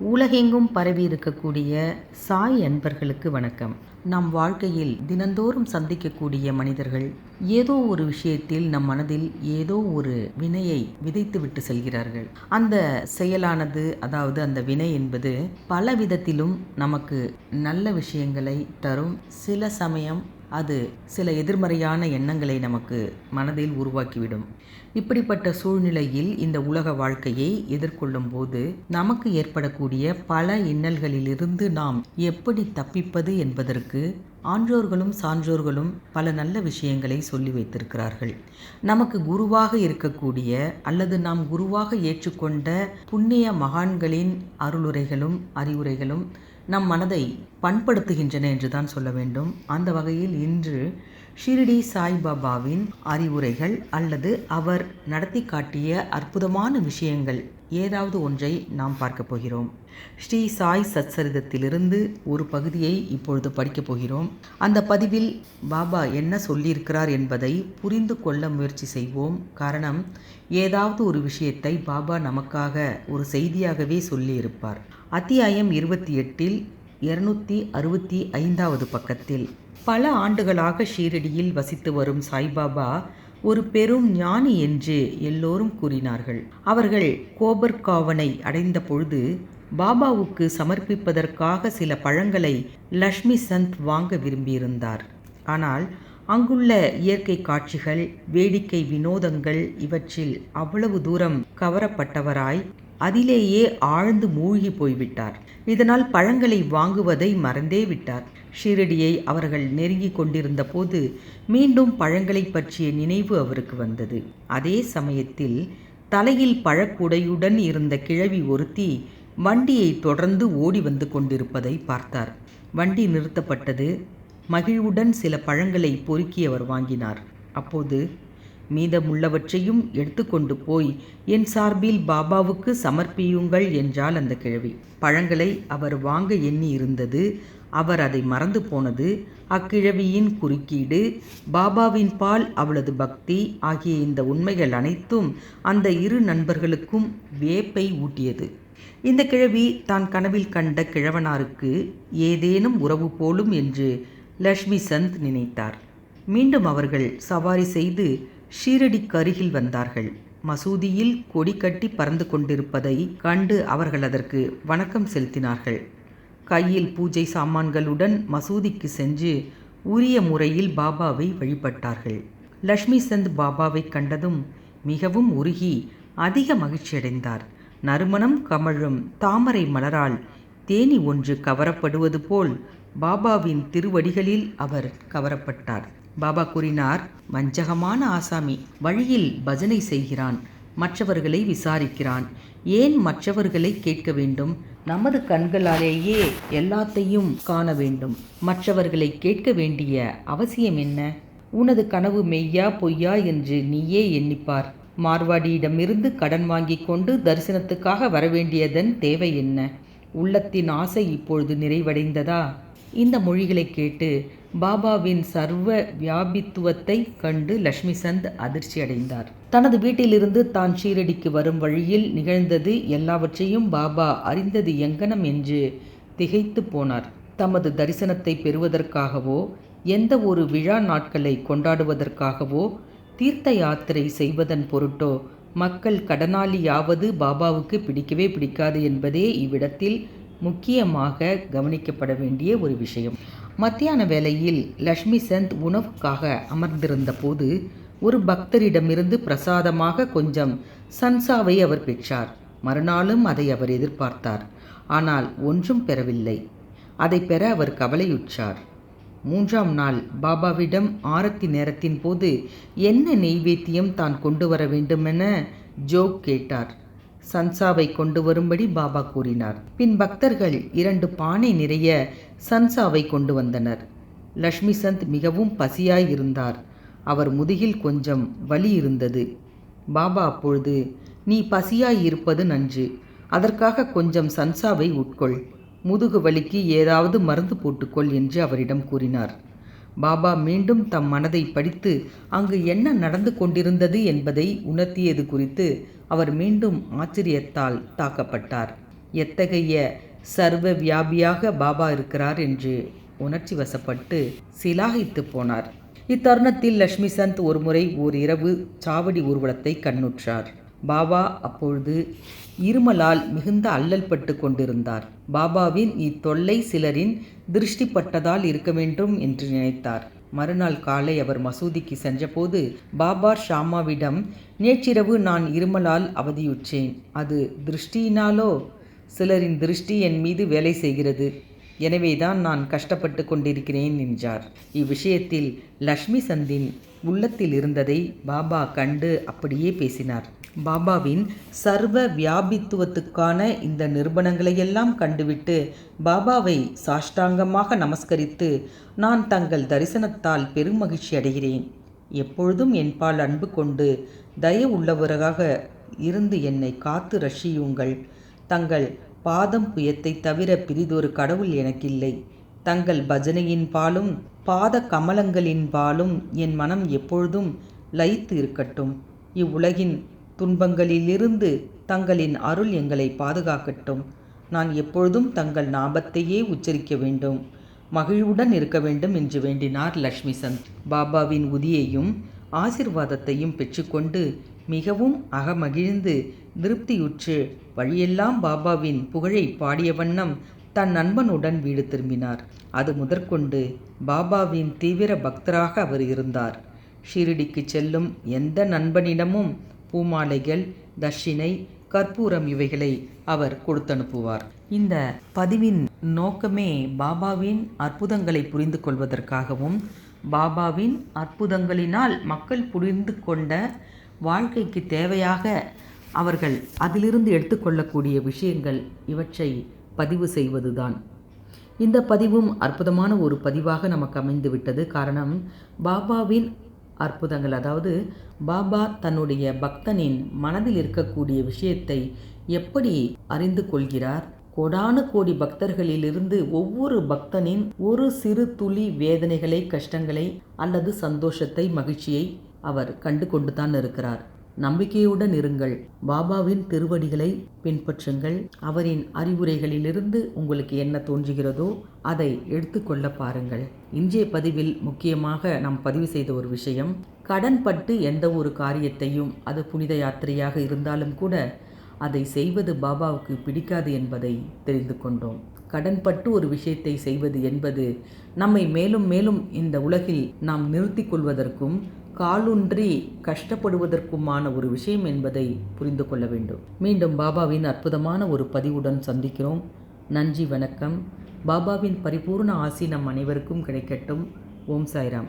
உலகெங்கும் பரவி இருக்கக்கூடிய சாய் அன்பர்களுக்கு வணக்கம். நம் வாழ்க்கையில் தினந்தோறும் சந்திக்கக்கூடிய மனிதர்கள் ஏதோ ஒரு விஷயத்தில் நம் மனதில் ஏதோ ஒரு வினையை விதைத்து விட்டு செல்கிறார்கள். அந்த செயலானது அதாவது அந்த வினை என்பது பல விதத்திலும் நமக்கு நல்ல விஷயங்களை தரும். சில சமயம் அது சில எதிர்மறையான எண்ணங்களை நமக்கு மனதில் உருவாக்கிவிடும். இப்படிப்பட்ட சூழ்நிலையில் இந்த உலக வாழ்க்கையை எதிர்கொள்ளும் போது நமக்கு ஏற்படக்கூடிய பல இன்னல்களிலிருந்து நாம் எப்படி தப்பிப்பது என்பதற்கு ஆன்றோர்களும் சான்றோர்களும் பல நல்ல விஷயங்களை சொல்லி வைத்திருக்கிறார்கள். நமக்கு குருவாக இருக்கக்கூடிய அல்லது நாம் குருவாக ஏற்றுக்கொண்ட புண்ணிய மகான்களின் அருளுரைகளும் அறிவுரைகளும் நம் மனதை பண்படுத்துகின்றன என்று தான் சொல்ல வேண்டும். அந்த வகையில் இன்று ஷிரிடி சாய்பாபாவின் அறிவுரைகள் அல்லது அவர் நடத்தி காட்டிய அற்புதமான விஷயங்கள் ஏதாவது ஒன்றை நாம் பார்க்க போகிறோம். ஸ்ரீ சாய் சத்சரிதத்திலிருந்து ஒரு பகுதியை இப்பொழுது படிக்கப் போகிறோம். அந்த பதிவில் பாபா என்ன சொல்லியிருக்கிறார் என்பதை புரிந்து கொள்ள முயற்சி செய்வோம். காரணம் ஏதாவது ஒரு விஷயத்தை பாபா நமக்காக ஒரு செய்தியாகவே சொல்லியிருப்பார். அத்தியாயம் இருபத்தி எட்டில் இருநூற்றி அறுபத்தி ஐந்தாவது பக்கத்தில். பல ஆண்டுகளாக ஷீரடியில் வசித்து வரும் சாய்பாபா ஒரு பெரும் ஞானி என்று எல்லோரும் கூறினார்கள். அவர்கள் கோபர்காவனை அடைந்த பொழுது பாபாவுக்கு சமர்ப்பிப்பதற்காக சில பழங்களை லக்ஷ்மி சந்த் வாங்க விரும்பியிருந்தார். ஆனால் அங்குள்ள இயற்கை காட்சிகள் வேடிக்கை வினோதங்கள் இவற்றில் அவ்வளவு தூரம் கவரப்பட்டவராய் அதிலேயே ஆழ்ந்து மூழ்கி போய்விட்டார். இதனால் பழங்களை வாங்குவதை மறந்தே விட்டார். ஷீரடியை அவர்கள் நெருங்கிக் கொண்டிருந்த போது மீண்டும் பழங்களை பற்றிய நினைவு அவருக்கு வந்தது. அதே சமயத்தில் தலையில் பழக்குடையுடன் இருந்த கிழவி ஒருத்தி வண்டியை தொடர்ந்து ஓடி வந்து கொண்டிருப்பதை பார்த்தார். வண்டி நிறுத்தப்பட்டது. மகிழ்வுடன் சில பழங்களை பொறுக்கி அவர் வாங்கினார். அப்போது மீதமுள்ளவற்றையும் எடுத்துக்கொண்டு போய் என் சார்பில் பாபாவுக்கு சமர்ப்பியுங்கள் என்றால் அந்த கிழவி. பழங்களை அவர் வாங்க எண்ணி இருந்தது. அவர் அதை மறந்து போனது. அக்கிழவியின் குறுக்கீடு பாபாவின் பால் அவளது பக்தி ஆகிய இந்த உண்மைகள் அனைத்தும் அந்த இரு நண்பர்களுக்கும் வேப்பை ஊட்டியது. இந்த கிழவி தான் கனவில் கண்ட கிழவனாருக்கு ஏதேனும் உறவு போலும் என்று லக்ஷ்மி சந்த் நினைத்தார். மீண்டும் அவர்கள் சவாரி செய்து ஷீரடிக்கு அருகில் வந்தார்கள். மசூதியில் கொடி கட்டி பறந்து கொண்டிருப்பதை கண்டு அவர்கள் அதற்கு வணக்கம் செலுத்தினார்கள். கையில் பூஜை சாமான்களுடன் மசூதிக்கு சென்று உரிய முறையில் பாபாவை வழிபட்டார்கள். லக்ஷ்மி சந்த் பாபாவை கண்டதும் மிகவும் உருகி அதிக மகிழ்ச்சியடைந்தார் நறுமணம் கமழும் தாமரை மலரால் தேனி ஒன்று கவரப்படுவது போல் பாபாவின் திருவடிகளில் அவர் கவரப்பட்டார். பாபா கூறினார் வஞ்சகமான ஆசாமி வழியில் பஜனை செய்கிறான் மற்றவர்களை விசாரிக்கிறான். ஏன் மற்றவர்களை கேட்க வேண்டும்? நமது கண்களாலேயே எல்லாத்தையும் காண வேண்டும். மற்றவர்களை கேட்க வேண்டிய அவசியம் என்ன? உனது கனவு மெய்யா பொய்யா என்று நீயே எண்ணிப்பார். மார்வாடியிடமிருந்து கடன் வாங்கி கொண்டு தரிசனத்துக்காக வரவேண்டியதன் தேவை என்ன? உள்ளத்தின் ஆசை இப்பொழுது நிறைவடைந்ததா? இந்த மொழிகளை கேட்டு பாபாவின் சர்வ வியாபித்துவத்தை கண்டு லக்ஷ்மி சந்த் அதிர்ச்சி அடைந்தார். தனது வீட்டிலிருந்து தான் ஷீரடிக்கு வரும் வழியில் நிகழ்ந்தது எல்லாவற்றையும் பாபா அறிந்தது எங்கனம் என்று திகைத்து போனார். தமது தரிசனத்தை பெறுவதற்காகவோ எந்த ஒரு விழா நாட்களை கொண்டாடுவதற்காகவோ தீர்த்த யாத்திரை செய்வதன் பொருட்டோ மக்கள் கடனாளியாவது பாபாவுக்கு பிடிக்கவே பிடிக்காது என்பதே இவ்விடத்தில் முக்கியமாக கவனிக்கப்பட வேண்டிய ஒரு விஷயம். மத்தியான வேளையில் லக்ஷ்மி சந்த் உணவுக்காக அமர்ந்திருந்த போது ஒரு பக்தரிடமிருந்து பிரசாதமாக கொஞ்சம் சன்சாவை அவர் பெற்றார். மறுநாளும் அதை அவர் எதிர்பார்த்தார். ஆனால் ஒன்றும் பெறவில்லை. அதை பெற அவர் கவலையுற்றார். மூன்றாம் நாள் பாபாவிடம் ஆரத்தி நேரத்தின் போது என்ன நெய்வேத்தியம் தான் கொண்டு வர வேண்டுமென? ஜோக் கேட்டார். சன்சாவை கொண்டு வரும்படி பாபா கூறினார். பின் பக்தர்கள் இரண்டு பானை நிறைய சன்சாவை கொண்டு வந்தனர். லக்ஷ்மி சந்த் மிகவும் பசியாய் இருந்தார். அவர் முதுகில் கொஞ்சம் வலி இருந்தது. பாபா அப்பொழுது நீ பசியாய் இருப்பது நன்று. அதற்காக கொஞ்சம் சன்சாவை உட்கொள். முதுகு வலிக்கு ஏதாவது மருந்து போட்டுக்கொள் என்று அவரிடம் கூறினார். பாபா மீண்டும் தம் மனதை படித்து அங்கு என்ன நடந்து கொண்டிருந்தது என்பதை உணர்த்தியது குறித்து அவர் மீண்டும் ஆச்சரியத்தால் தாக்கப்பட்டார். எத்தகைய சர்வ வியாபியாக பாபா இருக்கிறார் என்று உணர்ச்சி வசப்பட்டு சிலாகித்து போனார். இத்தருணத்தில் லட்சுமி சந்த் ஒருமுறை ஓர் இரவு சாவடி ஊர்வலத்தை கண்ணுற்றார். பாபா அப்பொழுது இருமலால் மிகுந்த அல்லல் பட்டு கொண்டிருந்தார். பாபாவின் இத்தொல்லை சிலரின் திருஷ்டிப்பட்டதால் இருக்க வேண்டும் என்று நினைத்தார். மறுநாள் காலை அவர் மசூதிக்கு சென்றபோது பாபா ஷாமாவிடம் நேற்றிரவு நான் இருமலால் அவதியுற்றேன். அது திருஷ்டியினாலோ? சிலரின் திருஷ்டி என் மீது வேலை செய்கிறது. எனவேதான் நான் கஷ்டப்பட்டு கொண்டிருக்கிறேன் என்றார். இவ்விஷயத்தில் லக்ஷ்மி சந்தின் உள்ளத்தில் இருந்ததை பாபா கண்டு அப்படியே பேசினார். பாபாவின் சர்வ வியாபித்துவத்துக்கான இந்த நிறுவனங்களையெல்லாம் கண்டுவிட்டு பாபாவை சாஷ்டாங்கமாக நமஸ்கரித்து நான் தங்கள் தரிசனத்தால் பெருமகிழ்ச்சி அடைகிறேன். எப்பொழுதும் என்பால் அன்பு கொண்டு தய உள்ளவராக இருந்து என்னை காத்து ரஷியுங்கள் தங்கள் பாதம் புயத்தை தவிர பிரிதொரு கடவுள் எனக்கில்லை. தங்கள் பஜனையின் பாலும் பாத கமலங்களின் பாலும் என் மனம் எப்பொழுதும் லயித்து இருக்கட்டும். இவ்வுலகின் துன்பங்களிலிருந்து தங்களின் அருள் எங்களை பாதுகாக்கட்டும். நான் எப்பொழுதும் தங்கள் நாபத்தையே உச்சரிக்க வேண்டும். மகிழ்வுடன் இருக்க வேண்டும் என்று வேண்டினார் லக்ஷ்மி சந்த். பாபாவின் உதியையும் ஆசிர்வாதத்தையும் பெற்றுக்கொண்டு மிகவும் அகமகிழ்ந்து திருப்தியுற்று வழியெல்லாம் பாபாவின் புகழை பாடிய வண்ணம் தன் நண்பனுடன் வீடு திரும்பினார். அது முதற்கொண்டு பாபாவின் தீவிர பக்தராக அவர் இருந்தார். ஷீரடிக்கு செல்லும் எந்த நண்பனிடமும் பூமாலைகள் தட்சிணை கற்பூரம் இவைகளை அவர் கொடுத்தனுப்புவார். இந்த பதிவின் நோக்கமே பாபாவின் அற்புதங்களை புரிந்து கொள்வதற்காகவும் பாபாவின் அற்புதங்களினால் மக்கள் புரிந்து கொண்ட வாழ்க்கைக்கு தேவையாக அவர்கள் அதிலிருந்து எடுத்துக்கொள்ளக்கூடிய விஷயங்கள் இவற்றை பதிவு செய்வதுதான். இந்த பதிவும் அற்புதமான ஒரு பதிவாக நமக்கு அமைந்து விட்டது காரணம் பாபாவின் அற்புதங்கள். அதாவது பாபா தன்னுடைய பக்தனின் மனதில் இருக்கக்கூடிய விஷயத்தை எப்படி அறிந்து கொள்கிறார்? கோடானு கோடி பக்தர்களிலிருந்து ஒவ்வொரு பக்தனின் ஒரு சிறு துளி வேதனைகளை கஷ்டங்களை அல்லது சந்தோஷத்தை மகிழ்ச்சியை அவர் கண்டு கொண்டு தான் இருக்கிறார். நம்பிக்கையுடன் இருங்கள். பாபாவின் திருவடிகளை பின்பற்றுங்கள். அவரின் அறிவுரைகளிலிருந்து உங்களுக்கு என்ன தோன்றுகிறதோ அதை எடுத்துக்கொள்ள பாருங்கள். இன்றைய பதிவில் முக்கியமாக நாம் பதிவு செய்த ஒரு விஷயம். கடன்பட்டு எந்த ஒரு காரியத்தையும் அது புனித யாத்திரையாக இருந்தாலும் கூட அதை செய்வது பாபாவுக்கு பிடிக்காது என்பதை தெரிந்து கொண்டோம். கடன்பட்டு ஒரு விஷயத்தை செய்வது என்பது நம்மை மேலும் மேலும் இந்த உலகில் நாம் நிறுத்தி கொள்வதற்கும் காலுன்றி கஷ்டப்படுவதற்குமான ஒரு விஷயம் என்பதை புரிந்து கொள்ள வேண்டும். மீண்டும் பாபாவின் அற்புதமான ஒரு பதிவுடன் சந்திக்கிறோம். நன்றி வணக்கம். பாபாவின் பரிபூர்ண ஆசி நம் அனைவருக்கும் கிடைக்கட்டும். ஓம் சாய்ராம்.